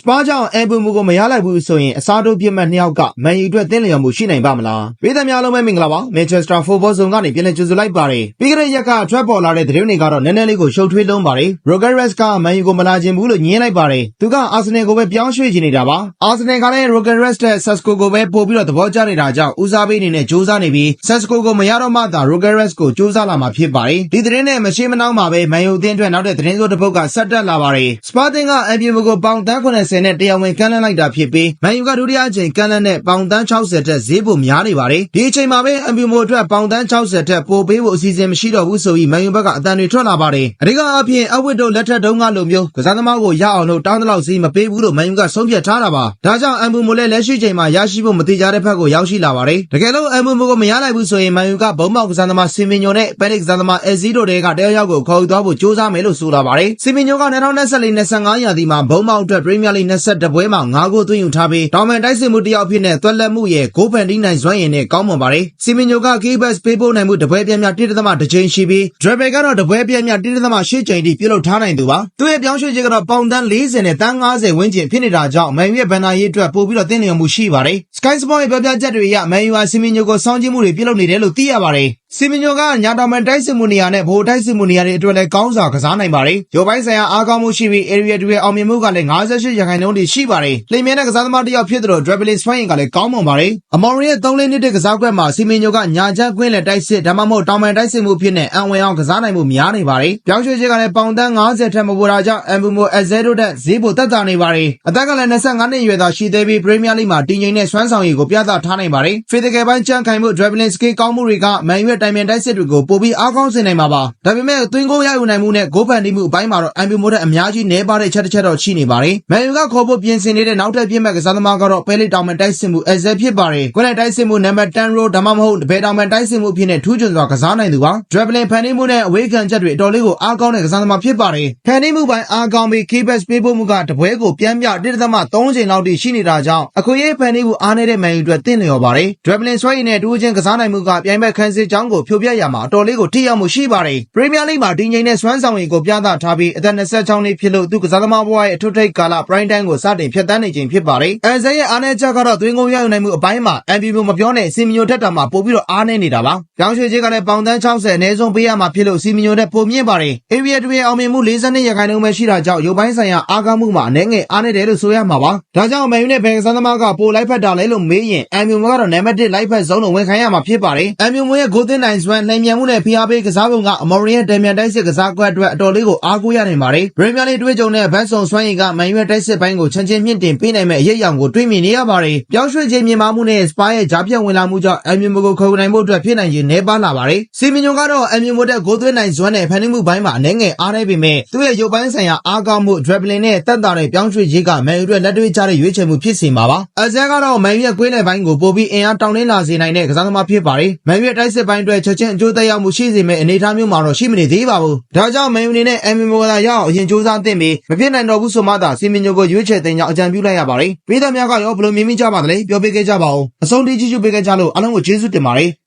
စပါးကြောင့်အမ်ဘူမူကိုမရလိုက်ဘူးဆိုရင်အစားထိုးပြစ်မှတ်နှစ်ယောက်ကမန်ယူအတွက်တင်းလျော်မှုရှိနိုင်ပါမလားပြည်သူများလုံးပဲမင်္ဂလာပါမန်ချက်စတာဖူဘောဇုံကနေပြန်လည်ကြိုဆိုလိုက်ပါတယ်ပြီးကြတဲ့ရက်ကထွက်ပေါ်လာတဲ့သတင်းတွေကတော့နည်းနည်းလေးကိုရှုပ်ထွေးလုံးပါတယ်ရိုဂရက်စ်ကမန်ယူကိုမလာခြင်းဘူးလို့ညင်းလိုက်ပါတယ်သူကအာဆင်နယ်ကိုပဲပြောင်းရွှေ့ချင်နေတာပါအာဆင်နယ်ကလည်းရိုဂရက်စ်တဲ့ဆက်စကိုကိုပဲပို့ပြီးတော့သဘောကျနေတာကြောင့်ဦးစားပေးအနေနဲ့စူးစမ်းနေပြီးဆက်စကိုကိုမရတော့မှသာရိုဂရက်စ်ကိုစူးစမ်းလာမှာဖြစ်ပါတယ်ဒီသတင်းနဲ့မရှိမနှောင်းမှာပဲမန်ယူအသင်းအတွက်နောက်တဲ့သတင်းစိုးတစ်ပုဒ်ကဆက်တက်လာပါတယ်စပါတင်ကအမ်ဘီမူကိုပေါင်တန်း80နဲ့တရားဝင်ကမ်းလှမ်းလိုက်တာဖြစ်ပြီးမန်ယူကဒုတိယအကြိမ်ကမ်းလှမ်းတဲ့ပေါင်တန်း60တက်ဈေးပိုများနေပါတယ်ဒီအချိန်မှာပဲအမ်ဘီမူအတွက်ပေါင်တန်း60တက်ပိုပေးဖို့အစီအစဉ်မရှိတော့ဘူးဆိုပြီးမန်ယူဘက်ကအတန်တွေထွက်လာပါတယ်အဓိကအဖြစ်အဝစ်တို့လက်ထက်တုန်းကလိုမျိုးကစားသမားကိုရအောင်လို့တောင်းတလောက်ဈေးမပေးဘူးလို့မန်ယူကဆုံးဖြတ်ထားတာပါဒါကြောင့်အမ်ဘီမူလည်းလက်ရှိချိန်မှာရရှိဖို့မတိကျတဲ့ဘက်ကိုရောက်ရှိလာပါတယ်တကယ်လို့အမ်ဘီမူကိုမရနိုင်ဘူးဆိုရင်မန်ယူကဘုံမောက်ကစားသမားစင်မင်ညိုနဲ့ပက်နစ်ကစားသမားအက်ဇီတို့တွေကတယောက်ယောက်ကိုခေါ်ယူသွားဖို့ကြိုးစားမယ်လို့ဆိုလာပါတယ်စင်မင်ညိုက2024-25ရာသီမှာဘုံမောက်အတွက်ပရီးမီးယားလိ22ပွဲမှာ9ဂိုးသွင်းယူထားပြီးတောင်မန်တိုက်စစ်မှုတစ်ယောက်ဖြစ်တဲ့သွက်လက်မှုရဲ့ဂိုးဖန်တီးနိုင်စွမ်းရည်နဲ့ကောင်းမွန်ပါတယ်စင်မင်ညိုက K-Bus ပေးပို့နိုင်မှုတပွဲပြင်းများတိတိသမတစ်ချိန်ရှိပြီး Drabel ကတော့တပွဲပြင်းများတိတိသမ၈ချိန်ထိပြုတ်လုထားနိုင်သူပါသူရဲ့ပြောင်းရွှေ့ခြင်းကတော့ပေါင်တန်း40နဲ့တန်း90ဝန်းကျင်ဖြစ်နေတာကြောင့်မန်ယူရဲ့ဘန်နာရေးအတွက်ပို့ပြီးတော့တင်းလျော်မှုရှိပါတယ် Sky Sport ရဲ့ပြောပြချက်တွေအရမန်ယူဟာစင်မင်ညိုကိုစောင်းကျင်းမှုတွေပြုတ်လုနေတယ်လို့သိရပါတယ်စီမင်ညိုကညာတော်မန်တိုက်စစ်မှုနေရာနဲ့ဗိုလ်တိုက်စစ်မှုနေရာတွေအတွက်လည်းကောင်းစွာကစားနိုင်ပါတယ်။ရုပ်ပိုင်းဆိုင်ရာအားကောင်းမှုရှိပြီး area တွေအောင်မြင်မှုကလည်း58ရာခိုင်နှုန်းထိရှိပါတယ်။လိမ်မြဲတဲ့ကစားသမားတစ်ယောက်ဖြစ်သလို dribbling swing ကလည်းကောင်းမွန်ပါတယ်။အမော်ရီရဲ့3လနှစ်တဲ့ကစားကွက်မှာစီမင်ညိုကညာချက်ကွင်းလက်တိုက်စစ်ဒါမှမဟုတ်တောင်မန်တိုက်စစ်မှုဖြစ်နေအံဝင်အောင်ကစားနိုင်မှုများနေပါတယ်။ပြောင်းရွှေ့ခြင်းကလည်းပေါင်တန်း90ထက်မပိုတာကြောင့်အမ်ဘူမိုအဇဲတို့တဲ့ဈေးပိုတက်တာနေပါတယ်။အသက်ကလည်း25နှစ်အရွယ်သာရှိသေးပြီး Premier League မှာတည်ငြိမ်တဲ့စွမ်းဆောင်ရည်ကိုပြသထားနိုင်ပါတယ်။ physical ပိုင်းကြံ့ခိုင်မှု dribbling skill ကောင်းမှုတွေကမန်ယူရဲ့တိုင်ပင်တိုက်စစ်တွေကိုပိုပြီးအားကောင်းစေနိုင်မှာပါ။ဒါပေမဲ့သွင်းကိုရယူနိုင်မှုနဲ့ဂိုးဖန်တီးမှုအပိုင်းမှာတော့အမ်ဘီမိုတဲ့အများကြီးနည်းပါးတဲ့ချက်တစ်ချက်တော့ရှိနေပါတယ်။မန်ယူကခေါ်ဖို့ပြင်ဆင်နေတဲ့နောက်ထပ်ပြည့်မဲ့ကစားသမားကတော့ပဲလီတောင်မန်တိုက်စစ်မှုအဇက်ဖြစ်ပါတယ်။ခွင့်လိုက်တိုက်စစ်မှုနံပါတ်10ရိုဒါမှမဟုတ်ဘယ်တောင်မန်တိုက်စစ်မှုဖြစ်နေထူးချွန်စွာကစားနိုင်သူပါ။ dribbling ဖန်တီးမှုနဲ့အဝေးခံချက်တွေအတော်လေးကိုအားကောင်းတဲ့ကစားသမားဖြစ်ပါတယ်။ဖန်တီးမှုပိုင်းအားကောင်းပြီး keepers ပေးဖို့မှုကတပွဲကိုပြန်ပြ1.3ချိန်လောက်ထိရှိနေတာကြောင့်အခွင့်အရေးဖန်တီးမှုအားနည်းတဲ့မန်ယူအတွက်တင့်လျော်ပါတယ်။ dribbling ဆွဲရည်နဲ့တူးချင်းကစားနိုင်မှုကပြိုင်ဘက်ခန်းစစ်ကြောင်းကိုဖြိုပြရမှာအတော်လေးကိုထိရောက်မှုရှိပါတယ်။ပရီးမီးယားလိမှာတည်ငြိမ်တဲ့စွမ်းဆောင်ရည်ကိုပြသထားပြီးအသက်26နှစ်ဖြစ်လို့သူကစားသမားဘဝရဲ့အထွတ်ထိပ်ကာလပရိုင်းတိုင်းကိုစတင်ဖြတ်တန်းနေခြင်းဖြစ်ပါတယ်။အန်ဇဲရဲ့အားနည်းချက်ကတော့သွင်းကုန်ရယူနိုင်မှုအပိုင်းမှာအမ်ဘီမိုမပြောနဲ့စီမီယိုထက်တာမှာပိုပြီးတော့အားနည်းနေတာပါ။ကြောင်းရွှေချင်းကလည်းပေါင်တန်း60အနည်းဆုံးပေးရမှာဖြစ်လို့စီမီယိုနဲ့ပိုမြင့်ပါတယ်။အေရီယာတွေအောင်မြင်မှု42ရာခိုင်နှုန်းပဲရှိတာကြောင့်ရုပ်ပိုင်းဆိုင်ရာအားကောင်းမှုမှာအနည်းငယ်အားနည်းတယ်လို့ဆိုရမှာပါ။ဒါကြောင့်မန်ယူနဲ့ဘယ်ကစားသမားကပိုလိုက်ဖက်တာလဲလို့မေးရင်အမ်ဘီမိုကတော့နံပါတ်1လိုက်ဖက်ဇုံးလို့ဝန်ခံရမှာဖြစ်ပါတယ်။အမ်ဘီမိုရဲ့ဂိုးသွင်းနိုင်စွမ်းနှိမ်မြန်မှုနဲ့ဖိအားပေးကစားပုံကအမော်ရီရဲ့ဒယ်မြန်တိုက်စစ်ကစားကွက်အတွက်အတော်လေးကိုအားကိုးရနိုင်ပါတယ်။ပရီးမီးယားလိတွေ့ကြုံတဲ့ဘတ်ဆုံစွမ်းရည်ကမန်ယူရဲ့တိုက်စစ်ပိုင်းကိုချန်ချင်းမြင့်တင်ပေးနိုင်မဲ့အရေးအယောင်ကိုတွေးမြင်နေရပါတယ်။ပြောင်းရွှေ့ခြင်းမြင်မာမှုနဲ့စပါးရဲ့ဂျားပြတ်ဝင်လာမှုကြောင့်အမ်မြူမိုကိုခေါ်ယူနိုင်ဖို့အတွက်ဖြစ်နိုင်ခြင်းနည်းပါးလာပါတယ်။စီမီညွန်ကတော့အမ်မြူမိုတဲ့ဂိုးသွင်းနိုင်စွမ်းနဲ့ဖန်တီးမှုပိုင်းမှာအနေငယ်အားနည်းပေမဲ့သူ့ရဲ့ရုပ်ပိုင်းဆိုင်ရာအားကောင်းမှု dribbling နဲ့တက်တာတဲ့ပြောင်းရွှေ့ခြင်းကမန်ယူအတွက်လက်တွေ့ကျတဲ့ရွေးချယ်မှုဖြစ်စေမှာပါ။အဇက်ကတော့မန်ယူရဲ့ကွင်းလယ်ပိုင်းကိုပိုပြီးအင်အားတောင်းတင်းလာစေနိုင်တဲ့ကစားသမားဖြစ်ပါတယ်။မန်ယူရဲ့တိုက်စစ်ပိုင်းအတွက်ချက်ချင်းအကျိုးသက်ရောက်မှုရှိစေမဲ့အနေအထားမျိုးမှာတော့ရှိမနေသေးပါဘူး။ဒါကြောင့်မန်ယူအနေနဲ့အမ်မြူမိုကလာရအောင်အရင်စူးစမ်းသင့်ပြီးမဖြစ်နိုင်တော့ဘူးဆိုမှသာစီမီညိုကိုရွေးချယ်တင်ကြောင်းအကြံပြုလိုက်ရပါတယ်။ပြည်သူများကရောဘယ်လိုမြင်မိကြပါသလဲပြောပြခဲ့ကြပါဦး။အဆုံးထိကြည့်ရှုပေးခဲ့ကြလို့အားလုံးကိုကျေးဇူးတင်ပါတယ်။